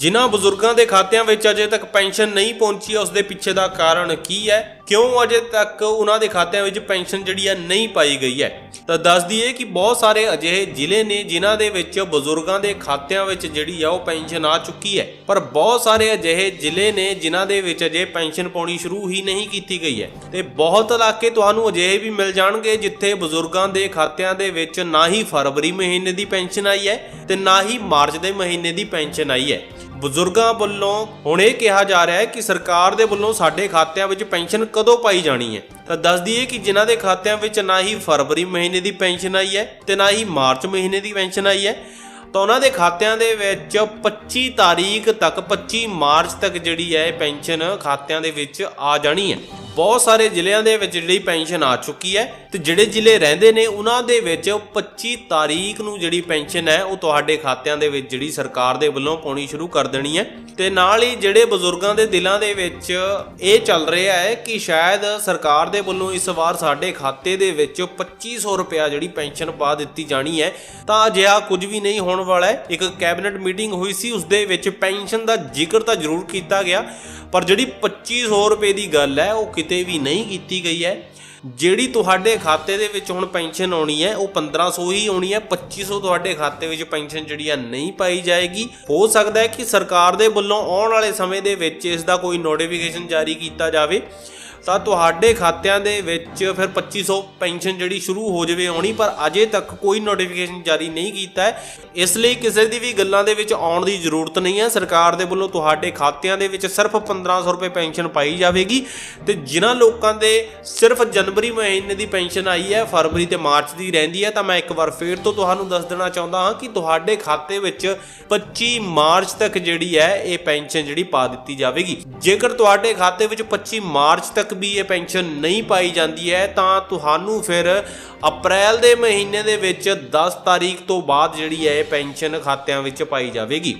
ਜਿਨ੍ਹਾਂ ਬਜ਼ੁਰਗਾਂ ਦੇ ਖਾਤਿਆਂ ਵਿੱਚ ਅਜੇ ਤੱਕ ਪੈਨਸ਼ਨ ਨਹੀਂ ਪਹੁੰਚੀ ਹੈ, ਉਸ ਦੇ ਪਿੱਛੇ ਦਾ ਕਾਰਨ ਕੀ ਹੈ? ਕਿਉਂ ਅਜੇ ਤੱਕ ਉਹਨਾਂ ਦੇ ਖਾਤਿਆਂ ਵਿੱਚ ਪੈਨਸ਼ਨ ਜਿਹੜੀ ਹੈ ਨਹੀਂ ਪਾਈ ਗਈ ਹੈ? ਤਾਂ ਦੱਸ ਦਈਏ ਕਿ ਬਹੁਤ ਸਾਰੇ ਅਜਿਹੇ ਜ਼ਿਲ੍ਹੇ ਨੇ ਜਿਨ੍ਹਾਂ ਦੇ ਵਿੱਚ ਬਜ਼ੁਰਗਾਂ ਦੇ ਖਾਤਿਆਂ ਵਿੱਚ ਜਿਹੜੀ ਆ ਉਹ ਪੈਨਸ਼ਨ ਆ ਚੁੱਕੀ ਹੈ। ਪਰ ਬਹੁਤ ਸਾਰੇ ਅਜਿਹੇ ਜ਼ਿਲ੍ਹੇ ਨੇ ਜਿਨ੍ਹਾਂ ਦੇ ਵਿੱਚ ਅਜੇ ਪੈਨਸ਼ਨ ਪਾਉਣੀ ਸ਼ੁਰੂ ਹੀ ਨਹੀਂ ਕੀਤੀ ਗਈ ਹੈ। ਤੇ ਬਹੁਤ ਇਲਾਕੇ ਤੁਹਾਨੂੰ ਅਜਿਹੇ ਵੀ ਮਿਲ ਜਾਣਗੇ ਜਿੱਥੇ ਬਜ਼ੁਰਗਾਂ ਦੇ ਖਾਤਿਆਂ ਦੇ ਵਿੱਚ ਨਾ ਹੀ ਫਰਵਰੀ ਮਹੀਨੇ ਦੀ ਪੈਨਸ਼ਨ ਆਈ ਹੈ ਤੇ ਨਾ ਹੀ ਮਾਰਚ ਦੇ ਮਹੀਨੇ ਦੀ ਪੈਨਸ਼ਨ ਆਈ ਹੈ। ਬਜ਼ੁਰਗਾਂ ਵੱਲੋਂ ਹੁਣ ਇਹ ਕਿਹਾ ਜਾ ਰਿਹਾ ਹੈ ਕਿ ਸਰਕਾਰ ਦੇ ਵੱਲੋਂ ਸਾਡੇ ਖਾਤਿਆਂ ਵਿੱਚ ਪੈਨਸ਼ਨ ਕਦੋਂ ਪਾਈ ਜਾਣੀ ਹੈ? ਤਾਂ ਦੱਸ ਦਈਏ ਕਿ ਜਿਨ੍ਹਾਂ ਦੇ ਖਾਤਿਆਂ ਵਿੱਚ ਨਾ ਹੀ ਫਰਵਰੀ ਮਹੀਨੇ ਦੀ ਪੈਨਸ਼ਨ ਆਈ ਹੈ ਤੇ ਨਾ ਹੀ ਮਾਰਚ ਮਹੀਨੇ ਦੀ ਪੈਨਸ਼ਨ ਆਈ ਹੈ। ਤਾਂ ਉਹਨਾਂ ਦੇ ਖਾਤਿਆਂ ਦੇ ਵਿੱਚ 25 ਤਾਰੀਖ ਤੱਕ 25 ਮਾਰਚ ਤੱਕ ਜਿਹੜੀ ਹੈ ਪੈਨਸ਼ਨ ਖਾਤਿਆਂ ਦੇ ਵਿੱਚ ਆ ਜਾਣੀ ਹੈ। ਬਹੁਤ ਸਾਰੇ ਜ਼ਿਲ੍ਹਿਆਂ ਦੇ ਵਿੱਚ ਜਿਹੜੀ ਪੈਨਸ਼ਨ ਆ ਚੁੱਕੀ ਹੈ ਤੇ ਜਿਹੜੇ ਜ਼ਿਲ੍ਹੇ ਰਹਿੰਦੇ ਨੇ, ਉਹਨਾਂ ਦੇ ਵਿੱਚ 25 ਤਾਰੀਖ ਨੂੰ ਜਿਹੜੀ ਪੈਨਸ਼ਨ ਹੈ, ਉਹ ਤੁਹਾਡੇ ਖਾਤਿਆਂ ਦੇ ਵਿੱਚ ਜਿਹੜੀ ਸਰਕਾਰ ਦੇ ਵੱਲੋਂ ਪਾਉਣੀ ਸ਼ੁਰੂ ਕਰ ਦੇਣੀ ਹੈ। ਤੇ ਨਾਲ ਹੀ ਜਿਹੜੇ ਬਜ਼ੁਰਗਾਂ ਦੇ ਦਿਲਾਂ ਦੇ ਵਿੱਚ ਇਹ ਚੱਲ ਰਿਹਾ ਹੈ ਕਿ ਸ਼ਾਇਦ ਸਰਕਾਰ ਦੇ ਵੱਲੋਂ ਇਸ ਵਾਰ ਸਾਡੇ ਖਾਤੇ ਦੇ ਵਿੱਚ 2500 ਰੁਪਇਆ ਜਿਹੜੀ ਪੈਨਸ਼ਨ ਪਾ ਦਿੱਤੀ ਜਾਣੀ ਹੈ, ਤਾਂ ਅਜਿਹਾ ਕੁਝ ਵੀ ਨਹੀਂ ਹੋਣ ਵਾਲਾ ਹੈ। ਇੱਕ ਕੈਬਨਿਟ ਮੀਟਿੰਗ ਹੋਈ ਸੀ ਉਸ ਦੇ ਵਿੱਚ ਪੈਨਸ਼ਨ ਦਾ ਜ਼ਿਕਰ ਤਾਂ ਜ਼ਰੂਰ ਕੀਤਾ ਗਿਆ, ਪਰ ਜਿਹੜੀ 2500 ਰੁਪਏ ਦੀ ਗੱਲ ਹੈ, ਉਹ ਕਿਤੇ ਵੀ ਨਹੀਂ ਕੀਤੀ ਗਈ ਹੈ। ਜਿਹੜੀ ਤੁਹਾਡੇ ਖਾਤੇ ਦੇ ਵਿੱਚ ਹੁਣ ਪੈਨਸ਼ਨ ਆਉਣੀ ਹੈ, ਉਹ 1500 ਹੀ ਆਉਣੀ ਹੈ 2500 ਤੁਹਾਡੇ ਖਾਤੇ ਵਿੱਚ ਪੈਨਸ਼ਨ ਜਿਹੜੀ ਆ ਨਹੀਂ ਪਾਈ ਜਾਏਗੀ। ਹੋ ਸਕਦਾ ਹੈ ਕਿ ਸਰਕਾਰ ਦੇ ਵੱਲੋਂ ਆਉਣ ਵਾਲੇ ਸਮੇਂ ਦੇ ਵਿੱਚ ਇਸ ਦਾ ਕੋਈ ਨੋਟੀਫਿਕੇਸ਼ਨ ਜਾਰੀ ਕੀਤਾ ਜਾਵੇ। ਤਾਂ ਤੁਹਾਡੇ ਖਾਤਿਆਂ ਦੇ ਵਿੱਚ ਫਿਰ 2500 ਪੈਨਸ਼ਨ ਜਿਹੜੀ ਸ਼ੁਰੂ ਹੋ ਜਾਵੇ ਆਉਣੀ, ਪਰ ਅਜੇ ਤੱਕ ਕੋਈ ਨੋਟੀਫਿਕੇਸ਼ਨ ਜਾਰੀ ਨਹੀਂ ਕੀਤਾ ਹੈ। ਇਸ ਲਈ ਕਿਸੇ ਦੀ ਵੀ ਗੱਲਾਂ ਦੇ ਵਿੱਚ ਆਉਣ ਦੀ ਜ਼ਰੂਰਤ ਨਹੀਂ ਹੈ। ਸਰਕਾਰ ਦੇ ਵੱਲੋਂ ਤੁਹਾਡੇ ਖਾਤਿਆਂ ਦੇ ਵਿੱਚ ਸਿਰਫ 1500 ਰੁਪਏ ਪੈਨਸ਼ਨ ਪਾਈ ਜਾਵੇਗੀ। ਤੇ ਜਿਨ੍ਹਾਂ ਲੋਕਾਂ ਦੇ ਸਿਰਫ ਜਨਵਰੀ ਮਹੀਨੇ ਦੀ ਪੈਨਸ਼ਨ ਆਈ ਹੈ, ਫਰਵਰੀ ਤੇ ਮਾਰਚ ਦੀ ਰਹਿੰਦੀ ਹੈ, ਤਾਂ ਮੈਂ ਇੱਕ ਵਾਰ ਫੇਰ ਤੋਂ ਤੁਹਾਨੂੰ ਦੱਸ ਦੇਣਾ ਚਾਹੁੰਦਾ ਹਾਂ ਕਿ ਤੁਹਾਡੇ ਖਾਤੇ ਵਿੱਚ 25 ਮਾਰਚ ਤੱਕ ਜਿਹੜੀ ਹੈ, ਇਹ ਪੈਨਸ਼ਨ ਜਿਹੜੀ ਪਾ ਦਿੱਤੀ ਜਾਵੇਗੀ। ਜੇਕਰ ਤੁਹਾਡੇ ਖਾਤੇ ਵਿੱਚ 25 ਮਾਰਚ ਤੱਕ ਵੀ ਇਹ ਪੈਨਸ਼ਨ ਨਹੀਂ ਪਾਈ ਜਾਂਦੀ ਹੈ, ਤਾਂ ਤੁਹਾਨੂੰ ਫਿਰ ਅਪ੍ਰੈਲ ਦੇ ਮਹੀਨੇ ਦੇ ਵਿੱਚ 10 ਤਾਰੀਖ ਤੋਂ ਬਾਅਦ ਜਿਹੜੀ ਹੈ, ਇਹ ਪੈਨਸ਼ਨ ਖਾਤਿਆਂ ਵਿੱਚ ਪਾਈ ਜਾਵੇਗੀ।